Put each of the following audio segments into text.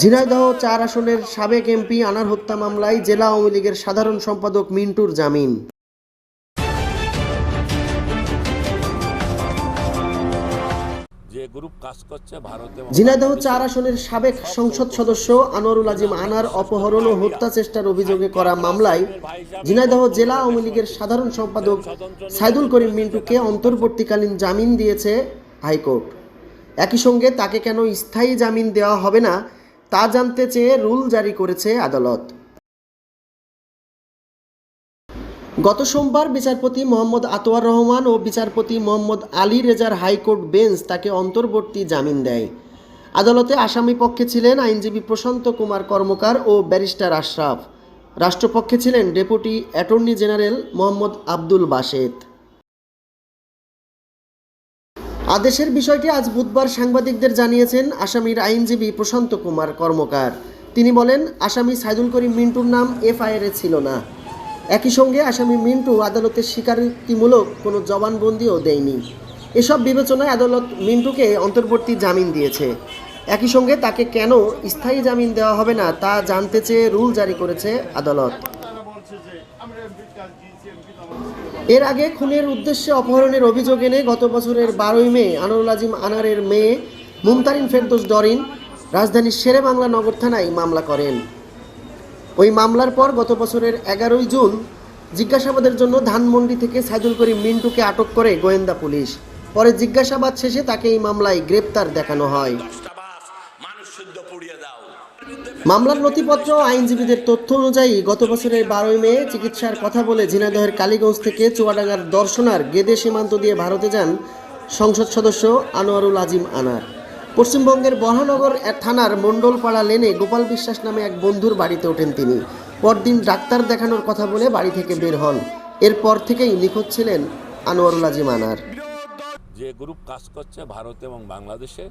ঝিনাইদহ চার আসনের সাবেক এমপি আনার হত্যা মামলায় জেলা আওয়ামী লীগের সাধারণ সম্পাদক মিন্টুর জামিন। ঝিনাইদহ চার আসনের সাবেক সংসদ সদস্য আনোয়ারুল আজিম আনার অপহরণ ও হত্যা চেষ্টার অভিযোগে করা মামলায় ঝিনাইদহ জেলা আওয়ামী লীগের সাধারণ সম্পাদক সাইদুল করিম মিন্টুকে অন্তর্বর্তীকালীন জামিন দিয়েছে হাইকোর্ট। একই সঙ্গে তাকে কেন স্থায়ী জামিন দেওয়া হবে না, তা জানতে চেয়ে রুল জারি করেছে আদালত। গত সোমবার বিচারপতি মোহাম্মদ আতোয়ার রহমান ও বিচারপতি মোহাম্মদ আলী রেজার হাইকোর্ট বেঞ্চ তাকে অন্তর্বর্তী জামিন দেয়। আদালতে আসামি পক্ষে ছিলেন আইনজীবী প্রশান্ত কুমার কর্মকার ও ব্যারিস্টার আশরাফ। রাষ্ট্রপক্ষে ছিলেন deputy attorney general Mohammad Abdul Baset আদেশের বিষয়টি আজ বুধবার সাংবাদিকদের জানিয়েছেন আসামির আইনজীবী প্রশান্ত কুমার কর্মকার। তিনি বলেন, আসামি সাইদুল করিম মিন্টুর নাম এফআইআরে ছিল না। একই সঙ্গে আসামি মিন্টু আদালতের স্বীকারোক্তিমূলক কোনো জবানবন্দিও দেয়নি। এসব বিবেচনায় আদালত মিন্টুকে অন্তর্বর্তী জামিন দিয়েছে। একই সঙ্গে তাকে কেন স্থায়ী জামিন দেওয়া হবে না তা জানতে চেয়ে রুল জারি করেছে আদালত। এর আগে খুনের উদ্দেশ্যে অপহরণের অভিযোগ এনে গত বছরের বারোই মে আনোয়ারুল আজিম আনারের মেয়ে মুমতারিন ফেরদোস ডরিন রাজধানীর শেরে বাংলা নগর থানায় মামলা করেন। ওই মামলার পর গত বছরের এগারোই জুন জিজ্ঞাসাবাদের জন্য ধানমন্ডি থেকে সাইদুল করিম মিন্টুকে আটক করে গোয়েন্দা পুলিশ। পরে জিজ্ঞাসাবাদ শেষে তাকে এই মামলায় গ্রেপ্তার দেখানো হয়। মামলার নথিপত্র আইনজীবীদের তথ্য অনুযায়ী গত বছরের বারোই মে চিকিৎসার কথা বলে ঝিনাইদহের কালীগঞ্জ থেকে চুয়াডাঙ্গার দর্শনার গেদে সীমান্ত দিয়ে ভারতে যান সংসদ সদস্য আনোয়ারুল আজিম আনার। পশ্চিমবঙ্গের বহানগর থানার মণ্ডলপাড়া লেনে গোপাল বিশ্বাস নামে এক বন্ধুর বাড়িতে ওঠেন তিনি। পরদিন ডাক্তার দেখানোর কথা বলে বাড়ি থেকে বের হন। এরপর থেকেই নিখোঁজ ছিলেন আনোয়ারুল আজিম আনার। যে গ্রুপ কাজ করছে ভারতে এবং বাংলাদেশে।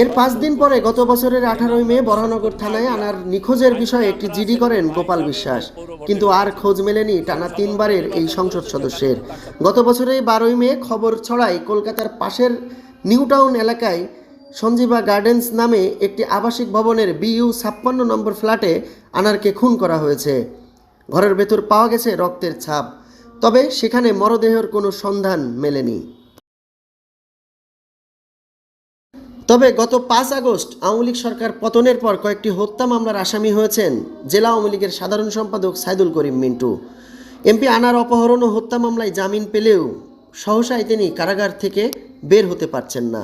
এর পাঁচ দিন পরে গত বছরের আঠারোই মে বরানগর থানায় আনার নিখোঁজের বিষয়ে একটি জিডি করেন গোপাল বিশ্বাস। কিন্তু আর খোঁজ মেলেনি টানা তিনবারের এই সংসদ সদস্যের। গত বছরের বারোই মে খবর ছড়ায় কলকাতার পাশের নিউ টাউন এলাকায় সঞ্জীবা গার্ডেন্স নামে একটি আবাসিক ভবনের বিইউ ছাপ্পান্ন নম্বর ফ্ল্যাটে আনারকে খুন করা হয়েছে। ঘরের ভেতর পাওয়া গেছে রক্তের ছাপ। তবে সেখানে মরদেহের কোনো সন্ধান মেলেনি। তবে গত পাঁচ আগস্ট আওয়ামী লীগ সরকার পতনের পর কয়েকটি হত্যা মামলার আসামি হয়েছেন জেলা আওয়ামী লীগের সাধারণ সম্পাদক সাইদুল করিম মিন্টু। এমপি আনার অপহরণ ও হত্যা মামলায় জামিন পেলেও সহসায় তিনি কারাগার থেকে বের হতে পারছেন না।